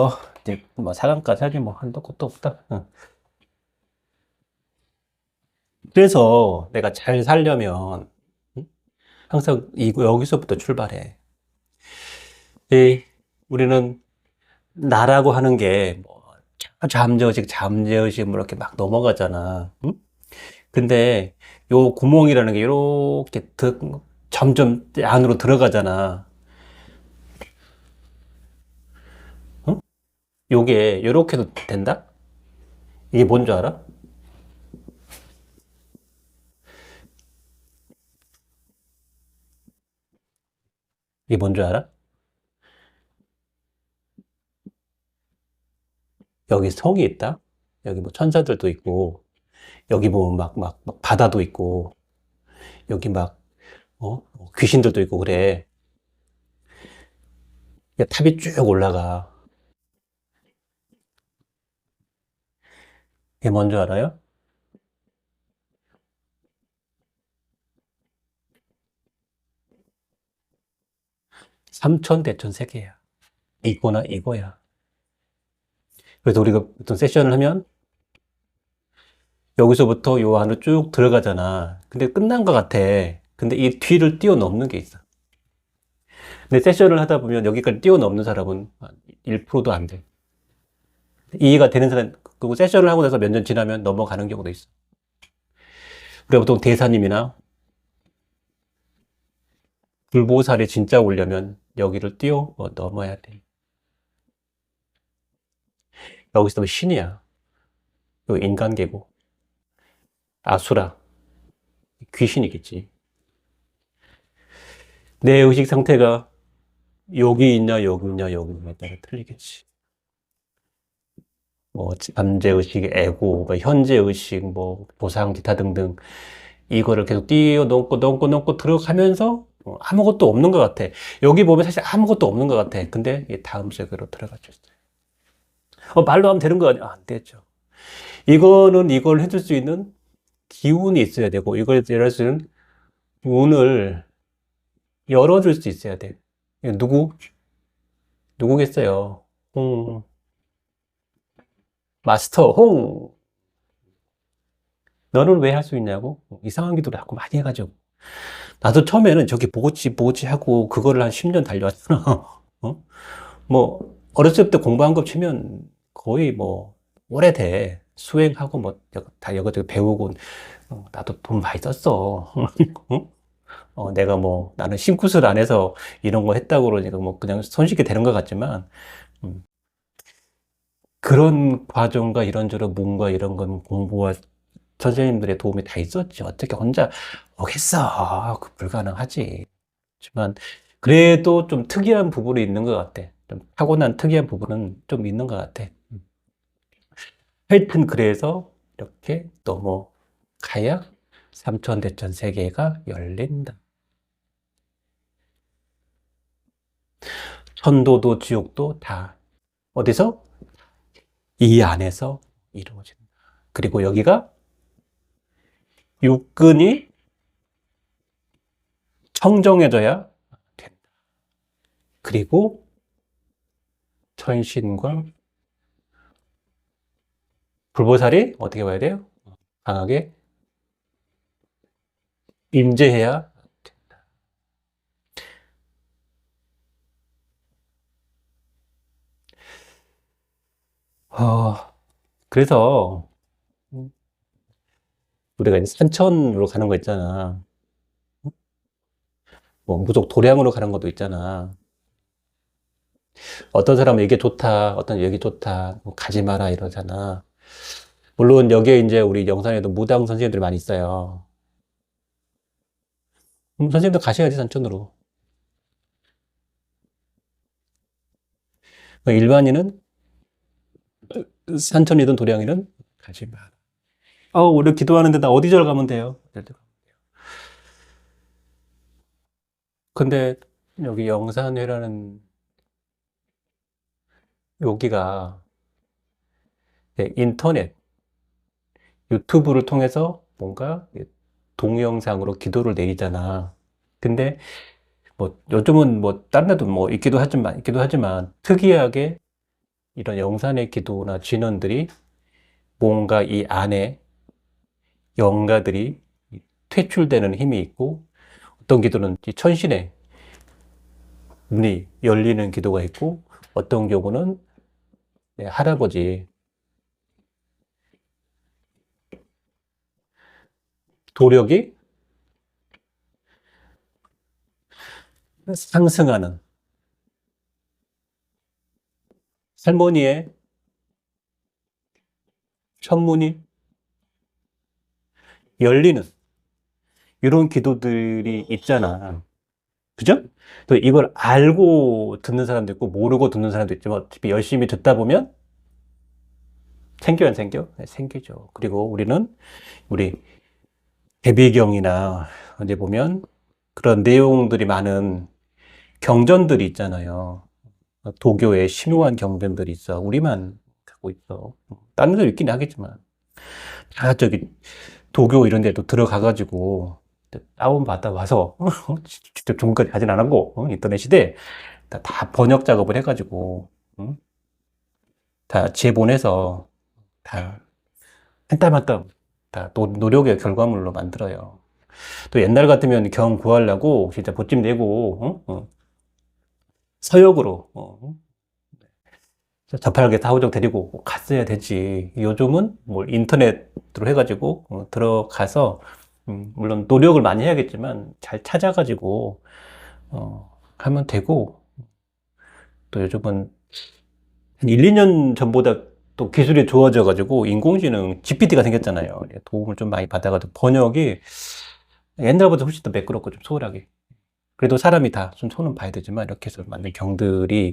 어, 이제 뭐 사강까지 하지 뭐 한도 끝도 없다. 응. 그래서 내가 잘 살려면 응? 항상 이 여기서부터 출발해. 이 우리는 나라고 하는 게뭐 잠재의식, 잠재의식 뭐 이렇게 막 넘어가잖아. 응? 근데 요 구멍이라는 게 이렇게 점점 안으로 들어가잖아. 요게 요렇게도 된다? 이게 뭔 줄 알아? 이게 뭔 줄 알아? 여기 성이 있다. 여기 뭐 천사들도 있고, 여기 보면 막, 막, 막 바다도 있고, 여기 막, 어? 귀신들도 있고 그래. 야, 탑이 쭉 올라가. 이게 뭔 줄 알아요? 삼천 대천 세계야. 이거나 이거야. 그래서 우리가 어떤 세션을 하면 여기서부터 요 안으로 쭉 들어가잖아. 근데 끝난 것 같아. 근데 이 뒤를 뛰어넘는 게 있어. 근데 세션을 하다 보면 여기까지 뛰어넘는 사람은 1%도 안 돼. 이해가 되는 사람, 그리고 세션을 하고 나서 몇 년 지나면 넘어가는 경우도 있어. 우리가 보통 대사님이나 불보살이 진짜 오려면 여기를 뛰어 넘어야 돼. 여기서 신이야. 요 인간계고. 아수라. 귀신이겠지. 내 의식 상태가 여기 있냐, 여기 있냐, 여기 있냐에 따라 틀리겠지. 뭐, 잠재의식, 에고, 뭐 현재의식, 뭐, 보상, 기타 등등. 이거를 계속 뛰어넘고, 넘고, 넘고 들어가면서 어, 아무것도 없는 것 같아. 여기 보면 사실 아무것도 없는 것 같아. 근데 다음 세계로 들어가죠. 어, 말로 하면 되는 거 아니야? 안 되죠. 이거는 이걸 해줄 수 있는 기운이 있어야 되고, 이걸 열할 수 있는 문을 열어줄 수 있어야 돼. 누구? 누구겠어요? 홍. 마스터, 홍. 너는 왜 할 수 있냐고? 이상한 기도를 자꾸 많이 해가지고. 나도 처음에는 저기 뭐지, 뭐지 하고, 그거를 한 10년 달려왔잖아. 어? 뭐, 어렸을 때 공부한 거 치면 거의 뭐, 오래돼. 수행하고 뭐, 다 이것저것 배우고, 어, 나도 돈 많이 썼어. 어? 어, 내가 뭐, 나는 심구슬 안 해서 이런 거 했다고 그러니까 뭐, 그냥 손쉽게 되는 것 같지만, 음. 그런 과정과 이런저런 뭔가 이런 건 공부와 선생님들의 도움이 다 있었지. 어떻게 혼자 오겠어. 그 불가능하지. 하지만, 그래도 좀 특이한 부분이 있는 것 같아. 좀 타고난 특이한 부분은 좀 있는 것 같아. 음. 하여튼, 그래서 이렇게 넘어가야 삼천대천 세계가 열린다. 천도도 지옥도 다 어디서? 이 안에서 이루어진다. 그리고 여기가 육근이 청정해져야 된다. 그리고 천신과 불보살이 어떻게 봐야 돼요? 강하게 임재해야 어, 그래서 우리가 이제 산천으로 가는 거 있잖아. 뭐 무속 도량으로 가는 것도 있잖아. 어떤 사람은 이게 좋다, 어떤 얘기 좋다, 뭐 가지 마라 이러잖아. 물론 여기에 이제 우리 영상에도 무당 선생님들이 많이 있어요. 음, 선생님도 가셔야지 산천으로. 뭐 일반인은 산천이든 도량이든 가지 마라. 어, 우리 기도하는데 나 어디 절 가면 돼요? 근데 여기 영산회라는 여기가 네, 인터넷, 유튜브를 통해서 뭔가 동영상으로 기도를 내리잖아. 근데 뭐 요즘은 뭐 다른 데도 뭐 있기도 하지만 있기도 하지만 특이하게 이런 영산의 기도나 진원들이 뭔가 이 안에 영가들이 퇴출되는 힘이 있고 어떤 기도는 이 천신의 문이 열리는 기도가 있고 어떤 경우는 네, 할아버지 도력이 상승하는 할머니의 천문이 열리는 이런 기도들이 있잖아. 그죠? 또 이걸 알고 듣는 사람도 있고 모르고 듣는 사람도 있지만 어차피 열심히 듣다 보면 생겨 안 생겨? 네, 생기죠. 그리고 우리는 우리 대비경이나 이제 보면 그런 내용들이 많은 경전들이 있잖아요. 도교의 심오한 경전들이 있어. 우리만 갖고 있어. 다른 데도 있긴 하겠지만. 다 저기 도교 이런 데도 들어가가지고 다운받아 와서 직접 종까지 가진 않았고 어, 인터넷 시대에 다, 다 번역 작업을 해가지고 응? 다 재본해서 다 한 땀 한 땀 다 노력의 결과물로 만들어요. 또 옛날 같으면 경 구하려고 진짜 보찜 내고. 서역으로 어. 저팔계 사후적 데리고 갔어야 되지. 요즘은 뭐 인터넷으로 해가지고 어, 들어가서 음, 물론 노력을 많이 해야겠지만 잘 찾아가지고 어, 하면 되고 또 요즘은 한 1, 2년 전보다 또 기술이 좋아져 가지고 인공지능 GPT가 생겼잖아요. 도움을 좀 많이 받아가지고 번역이 옛날보다 훨씬 더 매끄럽고 좀 수월하게. 그래도 사람이 다좀 손은 봐야 되지만 이렇게 해서 만든 경들이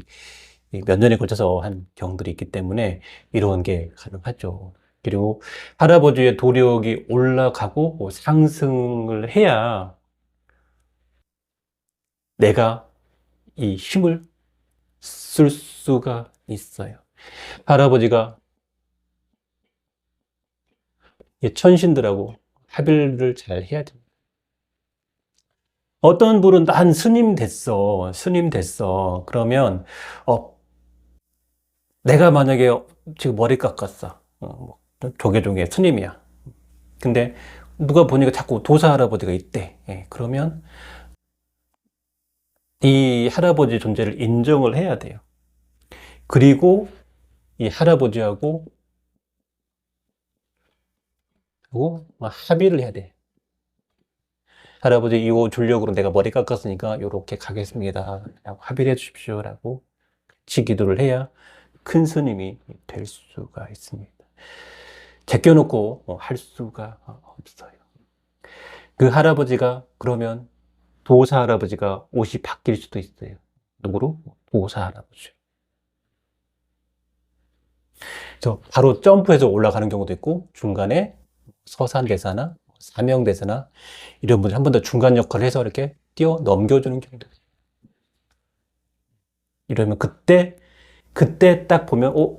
몇 년에 걸쳐서 한 경들이 있기 때문에 이런 게 가능하죠. 그리고 할아버지의 도력이 올라가고 뭐 상승을 해야 내가 이 힘을 쓸 수가 있어요. 할아버지가 이 천신들하고 합의를 잘 해야 됩니다. 어떤 분은 난 스님 됐어. 스님 됐어. 그러면 어 내가 만약에 지금 머리 깎았어. 어, 뭐 조계종의 스님이야. 근데 누가 보니까 자꾸 도사 할아버지가 있대. 예, 그러면 이 할아버지 존재를 인정을 해야 돼요. 그리고 이 할아버지하고 합의를 해야 돼. 할아버지 이거 줄력으로 내가 머리 깎았으니까 이렇게 가겠습니다. 라고 합의를 해 주십시오. 라고 같이 기도를 해야 큰 스님이 될 수가 있습니다. 제껴놓고 어, 할 수가 없어요. 그 할아버지가 그러면 도사 할아버지가 옷이 바뀔 수도 있어요. 누구로? 도사 할아버지. 저 바로 점프해서 올라가는 경우도 있고 중간에 서산대사나 사명대사나 이런 분들 한 번 더 중간 역할을 해서 이렇게 뛰어 넘겨주는 경우도. 이러면 그때 그때 딱 보면 어?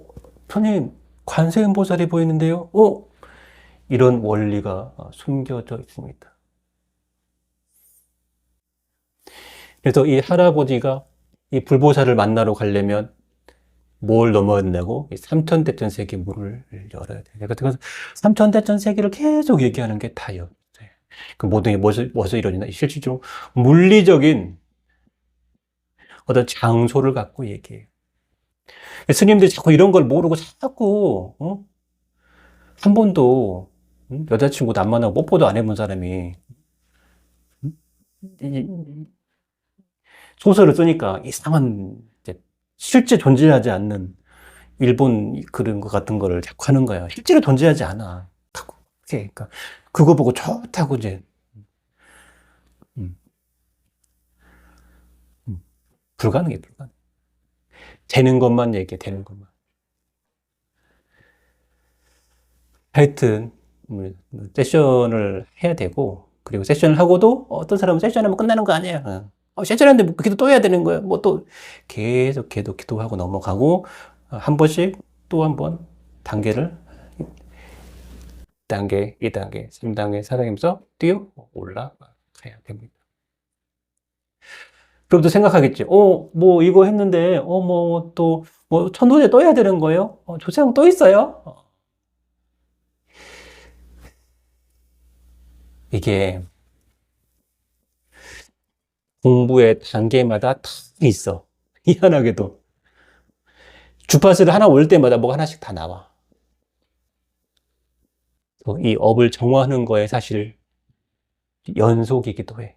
선생님 관세음보살이 보이는데요. 어? 이런 원리가 숨겨져 있습니다. 그래서 이 할아버지가 이 불보살을 만나러 가려면 뭘 넘어야 된다고? 삼천 대천 세계 문을 열어야 돼요. 그래서 삼천 대천 세계를 계속 얘기하는 게 다예요. 그 모든 게 무엇을, 무엇을 이루어지나? 실질적으로 물리적인 어떤 장소를 갖고 얘기해요. 스님들이 자꾸 이런 걸 모르고 자꾸, 어? 한 번도 응? 여자친구도 안 만나고 뽀뽀도 안 해본 사람이 응? 소설을 쓰니까 이상한 실제 존재하지 않는 일본 그런 것 같은 거를 자꾸 하는 거야. 실제로 존재하지 않아. 그러니까 그거 보고 좋다고 이제 음. 음. 불가능해 불가능. 되는 것만 얘기해 되는 것만. 하여튼 뭐, 세션을 해야 되고 그리고 세션을 하고도 어떤 사람은 세션 하면 끝나는 거 아니야. 어, 뭐 기도 또 해야 되는 거야. 뭐또 계속 계속 기도하고 넘어가고 한 번씩 또 한 번 단계를 1단계, 2단계, 3단계 살아가면서 뛰어 올라가야 됩니다. 그럼 또 생각하겠지. 어, 뭐 이거 했는데, 어, 뭐 또 뭐 천도제 또 해야 되는 거예요? 어, 조상 또 있어요? 어. 이게 공부의 단계마다 다 있어. 희한하게도. 주파수를 하나 올 때마다 뭐 하나씩 다 나와. 그이 업을 정화하는 거에 사실 연속이기도 해.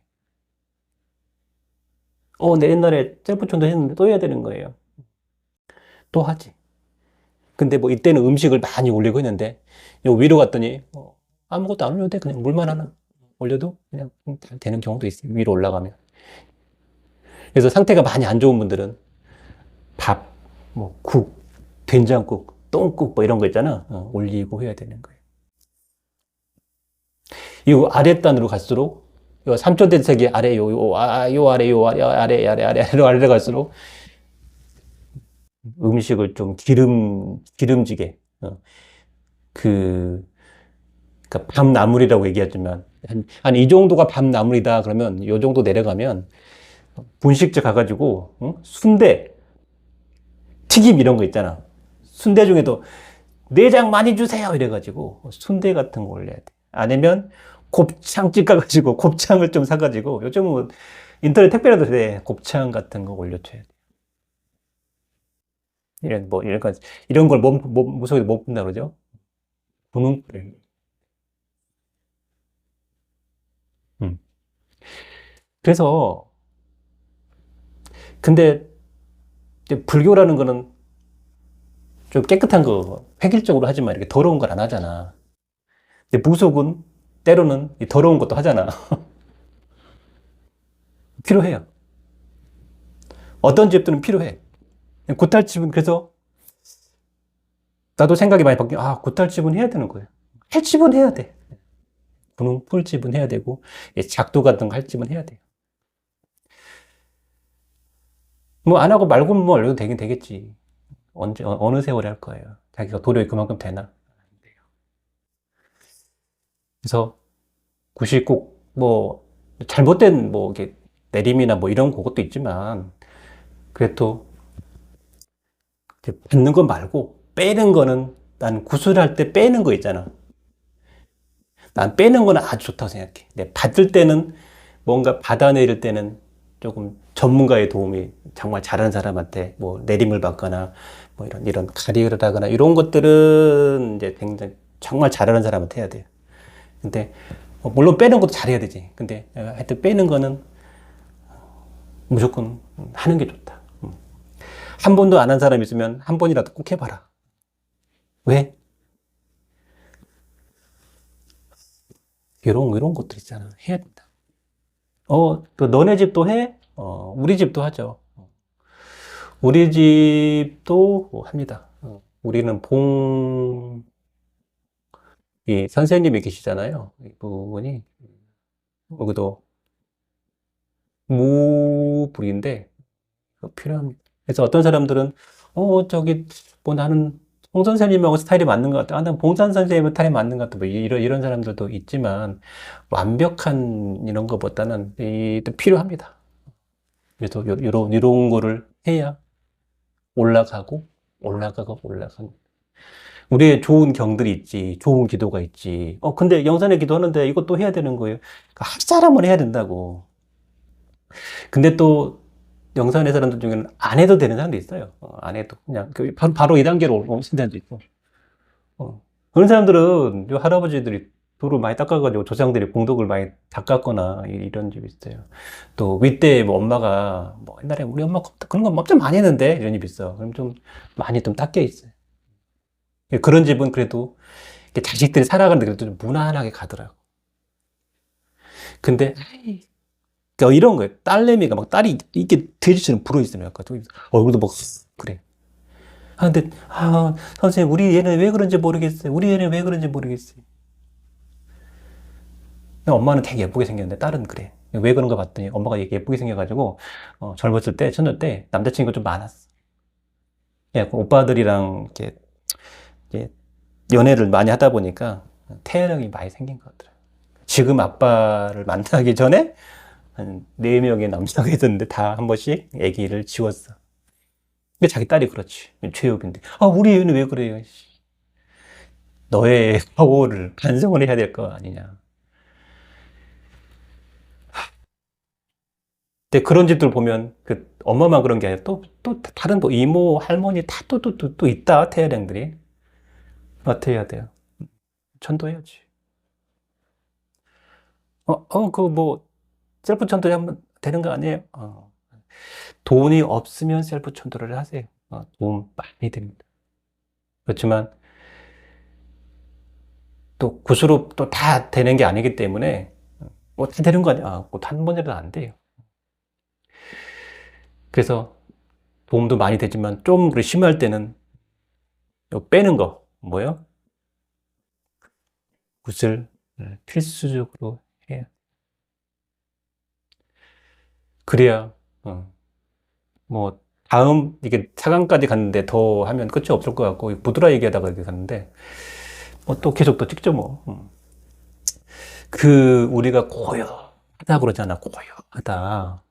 어, 내 옛날에 셀프촌도 했는데 또 해야 되는 거예요. 또 하지. 근데 뭐 이때는 음식을 많이 올리고 했는데 요 위로 갔더니 어, 아무것도 안 올려도 돼. 그냥 물만 하나 올려도 그냥 다 되는 경우도 있어요. 위로 올라가면. 그래서 상태가 많이 안 좋은 분들은 밥, 뭐 국, 된장국, 똥국 뭐 이런 거 있잖아. 어, 올리고 해야 되는 거예요. 이 아랫단으로 갈수록 요 삼천대sek이 아래 요, 요, 아, 요 아래 요 아래 아래 아래 아래 아래로 아래로 갈수록 음식을 좀 기름 기름지게 어, 그 그러니까 밤나물이라고 얘기하지만 한한이 정도가 밤나물이다 그러면 요 정도 내려가면 분식집 가가지고 응? 순대 튀김 이런 거 있잖아. 순대 중에도 내장 많이 주세요 이래가지고 순대 같은 거 올려야 돼. 아니면 곱창집 가가지고 곱창을 좀 사가지고 요즘은 뭐 인터넷 택배라도 돼. 곱창 같은 거 올려줘야 돼. 이런 뭐 이런 거 이런 걸 몸, 몸 무속에 못 본다 그러죠? 분홍불을 음. 그래서 근데 불교라는 거는 좀 깨끗한 거 획일적으로 하지만 이렇게 더러운 걸 안 하잖아. 근데 무속은 때로는 이 더러운 것도 하잖아. 필요해요. 어떤 집들은 필요해. 구탈집은 그래서 나도 생각이 많이 바뀌어. 아, 구탈집은 해야 되는 거예요. 헬집은 해야 돼. 분홍 풀집은 해야 되고 이 작도 같은 거 할집은 해야 돼요. 뭐 안 하고 말고 뭐 올려도 되긴 되겠지. 언제 어, 어느 세월에 할 거예요. 자기가 도력이 그만큼 되나? 그래서 굳이 꼭 뭐 잘못된 뭐 이게 내림이나 뭐 이런 그것도 있지만 그래도 받는 거 말고 빼는 거는 난 구슬할 때 빼는 거 있잖아. 난 빼는 거는 아주 좋다고 생각해. 근데 받을 때는 뭔가 받아내릴 때는 조금 전문가의 도움이 정말 잘하는 사람한테 뭐 내림을 받거나 뭐 이런 이런 가리를 하거나 이런 것들은 이제 굉장히 정말 잘하는 사람한테 해야 돼요. 근데 뭐 물론 빼는 것도 잘해야 되지. 근데 하여튼 빼는 거는 무조건 하는 게 좋다. 음. 한 번도 안 한 사람 있으면 한 번이라도 꼭 해봐라. 왜? 이런 이런 것들 있잖아. 해야 된다. 어, 그 너네 집도 해? 어, 우리 집도 하죠. 우리 집도 합니다. 어, 우리는 봉, 이 선생님이 계시잖아요. 이 부분이, 여기도 무불인데, 필요합니다. 그래서 어떤 사람들은, 어, 저기, 뭐 나는 홍 선생님하고 스타일이 맞는 것 같아. 아, 난 봉산 선생님하고 스타일이 맞는 것 같아. 뭐 이런, 이런 사람들도 있지만, 완벽한 이런 것보다는 이, 또 필요합니다. 그래서 요- 요런, 이런 거를 해야 올라가고, 올라가고, 올라가고. 우리의 좋은 경들이 있지, 좋은 기도가 있지. 어, 근데 영산에 기도하는데 이것도 해야 되는 거예요. 그러니까 할 사람은 해야 된다고. 근데 또 영산의 사람들 중에는 안 해도 되는 사람도 있어요. 어, 안 해도. 그냥 그 바로, 바로 이 단계로 오신 사람도 있고. 어. 그런 사람들은 요 할아버지들이 돌을 많이 닦아가지고 조상들이 공덕을 많이 닦았거나 이- 이런 집이 있어요. 또 윗대 뭐 엄마가 뭐 옛날에 우리 엄마 그런 거 엄청 많이 했는데 이런 집이 있어. 그럼 좀 많이 좀 닦여 있어요. 그런 집은 그래도 자식들이 살아가는데 그래도 좀 무난하게 가더라고. 근데 그러니까 이런 거예요. 딸내미가 막 딸이 이렇게 돼지처럼 좀 얼굴도 막 그래. 아, 근데 아 선생님 우리 얘는 왜 그런지 모르겠어요. 우리 얘는 왜 그런지 모르겠어요. 엄마는 되게 예쁘게 생겼는데 딸은 그래. 왜 그런가 봤더니 엄마가 예쁘게 생겨가지고 어, 젊었을 때 처녀 때 남자친구가 좀 많았어. 예, 그 오빠들이랑 이렇게, 이렇게 연애를 많이 하다 보니까 태연형이 많이 생긴 것 같더라고요. 지금 아빠를 만나기 전에 한네 명의 남자가 있었는데 다 한 번씩 아기를 지웠어. 근데 자기 딸이 그렇지. 최욱인데. 아, 우리 애는 왜 그래요? 씨. 너의 과오를 반성을 해야 될 거 아니냐. 근데 그런 집들 보면 그 엄마만 그런 게 아니라 또, 또 다른 뭐 이모, 할머니 다 또, 또, 또, 또 있다. 태아령들이. 어떻게 해야 돼요? 전도해야지. 어, 어, 그 뭐, 셀프 전도하면 되는 거 아니에요? 어. 돈이 없으면 셀프 전도를 하세요. 어, 도움 많이 됩니다. 그렇지만, 또 굿으로 또 다 되는 게 아니기 때문에, 뭐 다 되는 거 아니야. 뭐한 번이라도 안 돼요. 그래서 도움도 많이 되지만 좀 심할 때는 요 빼는 거 뭐요? 굿을 필수적으로 해야 그래야 어, 뭐 다음 이게 4강까지 갔는데 더 하면 끝이 없을 것 같고 부드라 얘기하다가 이렇게 갔는데 뭐 또 계속 또 찍죠 뭐. 음. 그 우리가 고요하다 그러잖아 고요하다.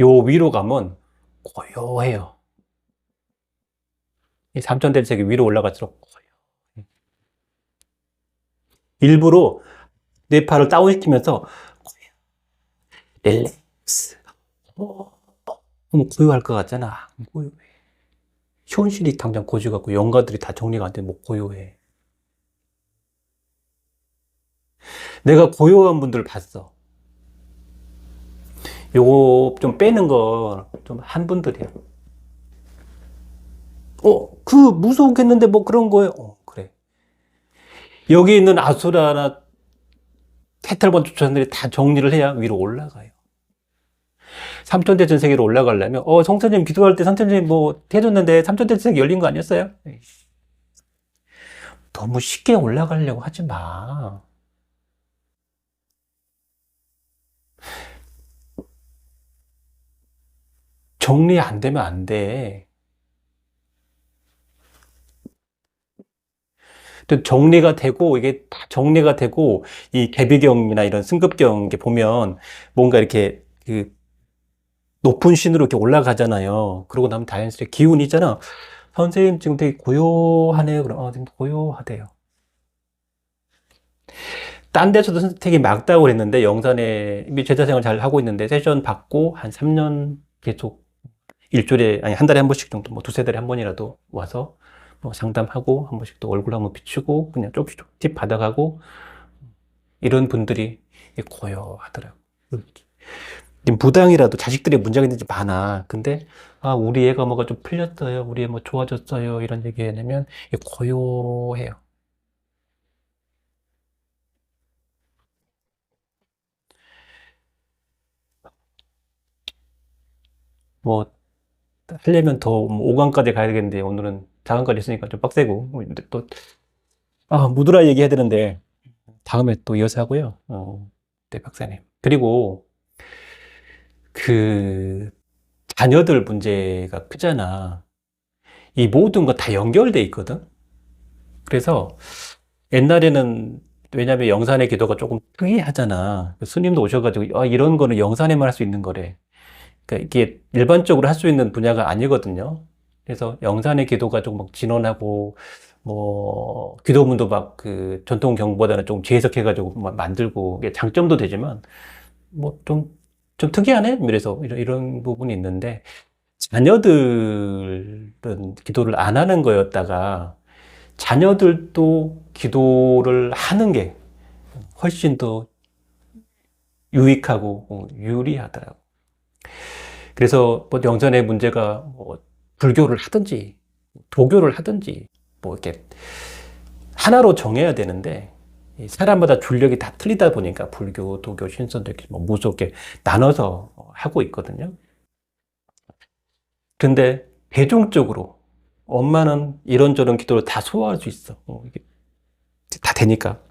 요 위로 가면 고요해요. 이 삼천대책이 위로 올라갈수록 고요. 내 팔을 다운시키면서 릴렉스, 어, 너무 고요할 것 같잖아. 고요해. 현실이 당장 고지갖고 영가들이 다 정리가 안 돼, 뭐 고요해. 내가 고요한 분들 봤어. 요거 좀 빼는 거좀한 분들이야. 어, 그 무서웠겠는데 뭐 그런 거예요. 어, 그래. 여기 있는 아수라나 테탈번 조천들이 다 정리를 해야 위로 올라가요. 삼천대 전세계로 올라가려면 어 성천님 기도할 때 성천님 뭐 해줬는데 삼천대 전세계 열린 거 아니었어요? 너무 쉽게 올라가려고 하지 마. 정리 안 되면 안 돼. 또 정리가 되고 이게 다 정리가 되고 이 개비경이나 이런 승급경 이렇게 보면 뭔가 이렇게 그 높은 신으로 이렇게 올라가잖아요. 그러고 나면 자연스럽게 기운이 있잖아. 선생님 지금 되게 고요하네요. 그럼 어, 지금 고요하대요. 딴 데서도 되게 막다고 그랬는데 영산에 제자 생활 잘 하고 있는데 세션 받고 한 3년 계속 일주일에 아니 한 달에 한 번씩 정도 뭐 두세 달에 한 번이라도 와서 뭐 상담하고 한 번씩 또 얼굴 한번 비추고 그냥 조금씩 조금 팁 받아가고 이런 분들이 고요하더라고. 무당이라도 자식들이 문제가 있는지 많아. 근데 아 우리 애가 뭐가 좀 풀렸어요. 우리 애 뭐 좋아졌어요. 이런 얘기 해내면 고요해요. 뭐 하려면 더 5강까지 가야 되겠는데 오늘은 4강까지 있으니까 좀 빡세고 근데 또 아, 무드라 얘기해야 되는데 다음에 또 이어서 하고요. 어, 네, 박사님. 그리고 그 자녀들 문제가 크잖아. 이 모든 거 다 연결돼 있거든. 그래서 옛날에는 왜냐면 영산의 기도가 조금 특이하잖아. 스님도 오셔가지고 아, 이런 거는 영산에만 할 수 있는 거래. 그러니까 이게 일반적으로 할 수 있는 분야가 아니거든요. 그래서 영산의 기도가 조금 막 진원하고 뭐 기도문도 막 그 전통 경보다는 좀 재해석해가지고 막 만들고 이게 장점도 되지만 뭐좀좀 특이하네 그래서 이런, 이런 부분이 있는데 자녀들은 기도를 안 하는 거였다가 자녀들도 기도를 하는 게 훨씬 더 유익하고 어, 유리하더라고. 그래서 뭐 영전의 문제가 뭐 불교를 하든지 도교를 하든지 뭐 이렇게 하나로 정해야 되는데 사람마다 줄력이 다 틀리다 보니까 불교, 도교, 신선도 이렇게 뭐 무섭게 나눠서 하고 있거든요. 근데 대중적으로 엄마는 이런저런 기도를 다 소화할 수 있어. 어, 다 되니까.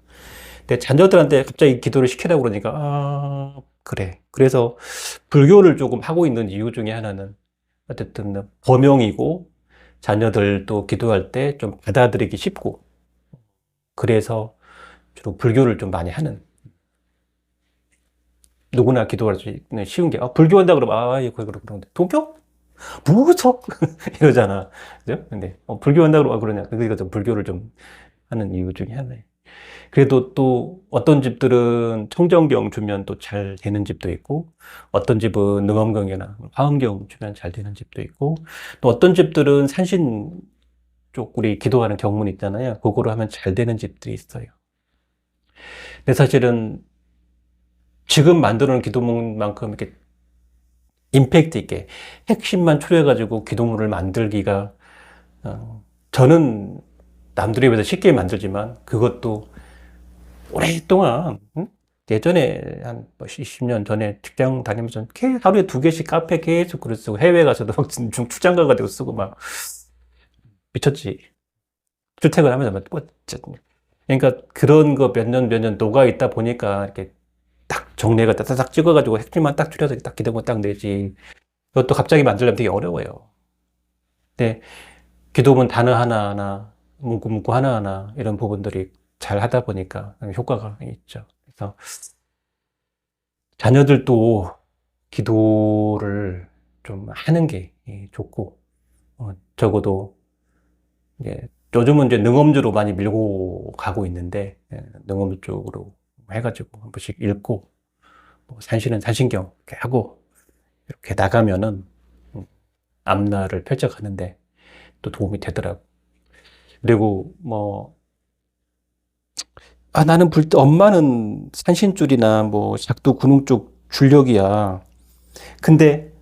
근데 자녀들한테 갑자기 기도를 시키라고 그러니까 아 그래. 그래서 불교를 조금 하고 있는 이유 중에 하나는 어쨌든 범용이고 자녀들도 기도할 때 좀 받아들이기 쉽고 그래서 주로 불교를 좀 많이 하는 누구나 기도할 수 있는 쉬운 게, 아, 불교 한다 그러면, 아, 이거, 그러, 그런데, 도교? 무속? 이러잖아. 그죠? 근데, 어, 불교 한다 그러면, 아, 그러냐. 그러니까 좀 불교를 좀 하는 이유 중에 하나예요. 그래도 또 어떤 집들은 청정경 주면 또 잘 되는 집도 있고, 어떤 집은 능엄경이나 화엄경 주면 잘 되는 집도 있고, 또 어떤 집들은 산신 쪽 우리 기도하는 경문 있잖아요. 그거로 하면 잘 되는 집들이 있어요. 근데 사실은 지금 만들어 놓은 기도문만큼 이렇게 임팩트 있게 핵심만 추려가지고 기도문을 만들기가 어, 저는 남들에 비해서 쉽게 만들지만 그것도 오랫동안 응? 예전에 한 20년 전에 직장 다니면서 계- 하루에 두 개씩 카페 계속 글을 쓰고 해외 가서도 막 중- 출장 가가지고 쓰고 막 미쳤지. 출퇴근하면서 막 꽂- 그러니까 그런 거 몇 년 몇 년 녹아 있다 보니까 이렇게 딱 정리가 딱딱 찍어가지고 핵심만 딱 줄여서 딱 기도문 딱 내지. 그것도 갑자기 만들려면 되게 어려워요. 근데 기도문 단어 하나하나, 문구 문구 하나하나 이런 부분들이 잘 하다 보니까 효과가 있죠. 그래서 자녀들도 기도를 좀 하는 게 좋고, 어, 적어도 이제 요즘은 이제 능엄주로 많이 밀고 가고 있는데, 예, 능엄 쪽으로 해가지고 한 번씩 읽고, 뭐 산신은 산신경 이렇게 하고, 이렇게 나가면은, 음, 앞날을 펼쳐가는데 또 도움이 되더라고. 그리고 뭐, 아, 나는 불, 엄마는 산신줄이나 뭐 작두 군웅 쪽 줄력이야. 근데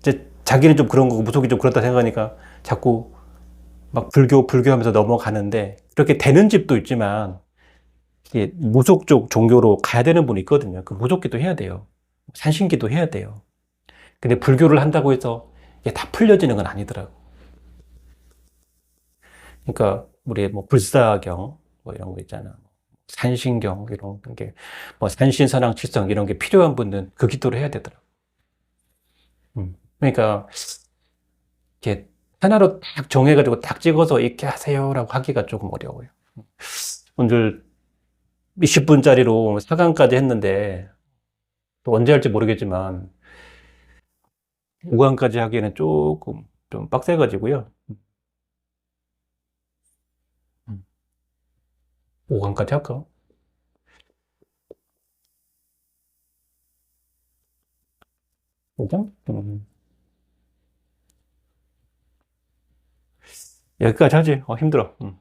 이제 자기는 좀 그런 거고 무속이 좀 그렇다 생각하니까 자꾸 막 불교, 불교 하면서 넘어가는데 그렇게 되는 집도 있지만 이게 무속 쪽 종교로 가야 되는 분이 있거든요. 그 무속기도 해야 돼요. 산신기도 해야 돼요. 근데 불교를 한다고 해서 이게 다 풀려지는 건 아니더라고. 그러니까 우리 뭐 불사경 뭐 이런 거 있잖아. 산신경 이런 게 뭐 산신선왕 칠성 이런 게 필요한 분은 그 기도를 해야 되더라고. 음. 그러니까 이렇게 하나로 딱 정해가지고 딱 찍어서 이렇게 하세요라고 하기가 조금 어려워요. 오늘 20분짜리로 4강까지 했는데 또 언제 할지 모르겠지만 5강까지 하기에는 조금 좀 빡세가지고요. 5강까지 할까? 오강 음. 여기까지 하지. 어, 힘들어. 음.